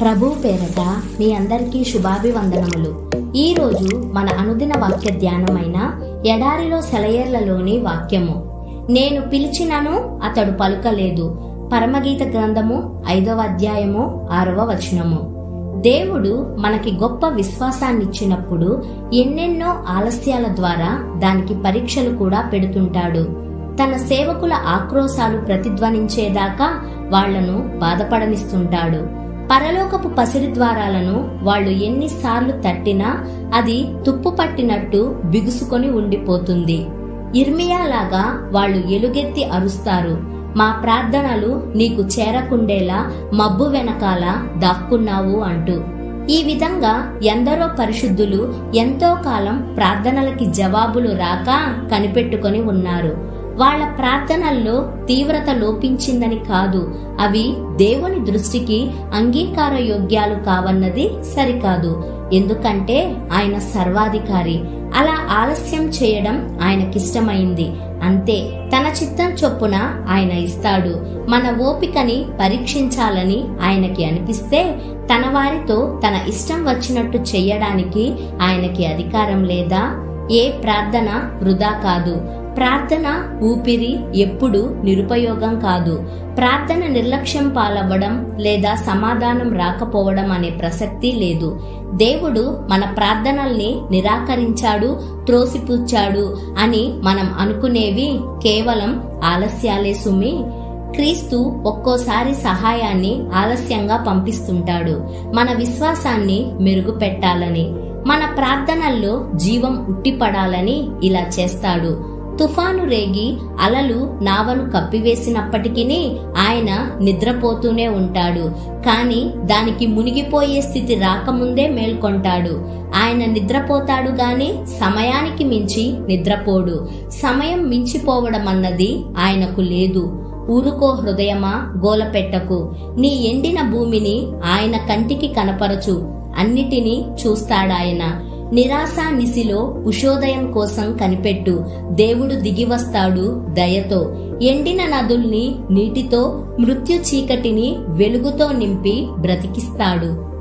ప్రభు పేరట మీ అందరికీ శుభాభివందనములు. ఈరోజు మన అనుదిన వాక్య ధ్యానమైన ఎడారిలో సెలయేర్లలోని వాక్యము. నేను పిలిచినను అతడు పలుకలేదు. పరమగీత గ్రంథము ఐదవ అధ్యాయము ఆరవ వచనము. దేవుడు మనకి గొప్ప విశ్వాసాన్నిచ్చినప్పుడు ఎన్నెన్నో ఆలస్యాల ద్వారా దానికి పరీక్షలు కూడా పెడుతుంటాడు. తన సేవకుల ఆక్రోశాలు ప్రతిధ్వనించేదాకా వాళ్ళను బాధపడనిస్తుంటాడు. పరలోకపు పసిరి ద్వారాలను వాళ్ళు ఎన్నిసార్లు తట్టినా అది తుప్పు పట్టినట్టు బిగుసుకొని ఉండిపోతుంది. ఇర్మియాలాగా వాళ్ళు ఎలుగెత్తి అరుస్తారు. మా ప్రార్థనలు నీకు చేరకుండేలా మబ్బు వెనకాల దాక్కున్నావు అంటూ. ఈ విధంగా ఎందరో పరిశుద్ధులు ఎంతో కాలం ప్రార్థనలకి జవాబులు రాక కనిపెట్టుకొని ఉన్నారు. వాళ్ళ ప్రార్థనల్లో తీవ్రత లోపించిందని కాదు. అవి దేవుని దృష్టికి అంగీకార యోగ్యాలు కావన్నది సరికాదు. ఎందుకంటే ఆయన సర్వాధికారి. అలా ఆలస్యం చేయడం ఆయనకిష్టమైంది. అంతే తన చిత్తం చొప్పున ఆయన ఇస్తాడు. మన ఓపికని పరీక్షించాలని ఆయనకి అనిపిస్తే తన వారితో తన ఇష్టం వచ్చినట్టు చేయడానికి ఆయనకి అధికారం లేదా? ఏ ప్రార్థన వృధా కాదు. ప్రార్థన ఊపిరి ఎప్పుడు నిరుపయోగం కాదు. ప్రార్థన నిర్లక్ష్యం పాలవ్వడం లేదా సమాధానం రాకపోవడం అనే ప్రసక్తి లేదు. దేవుడు మన ప్రార్థనల్ని నిరాకరించాడు త్రోసిపుచ్చాడు అని మనం అనుకునేవి కేవలం ఆలస్యాలే సుమి. క్రీస్తు ఒక్కోసారి సహాయాన్ని ఆలస్యంగా పంపిస్తుంటాడు. మన విశ్వాసాన్ని మెరుగుపెట్టాలని మన ప్రార్థనల్లో జీవం ఉట్టిపడాలని ఇలా చేస్తాడు. తుఫాను రేగి అలలు నావను కప్పివేసినప్పటికీ ఆయన నిద్రపోతూనే ఉంటాడు. కానీ దానికి మునిగిపోయే స్థితి రాకముందే మేల్కొంటాడు. ఆయన నిద్రపోతాడు గాని సమయానికి మించి నిద్రపోడు. సమయం మించిపోవడం అన్నది ఆయనకు లేదు. ఊరుకో హృదయమా గోలపెట్టకు. నీ ఎండిన భూమిని ఆయన కంటికి కనపరచు. అన్నిటినీ చూస్తాడాయన. నిరాశ నిశిలో ఉషోదయం కోసం కనిపెట్టు. దేవుడు దిగివస్తాడు దయతో. ఎండిన నదుల్ని నీటితో మృత్యు చీకటిని వెలుగుతో నింపి బ్రతికిస్తాడు.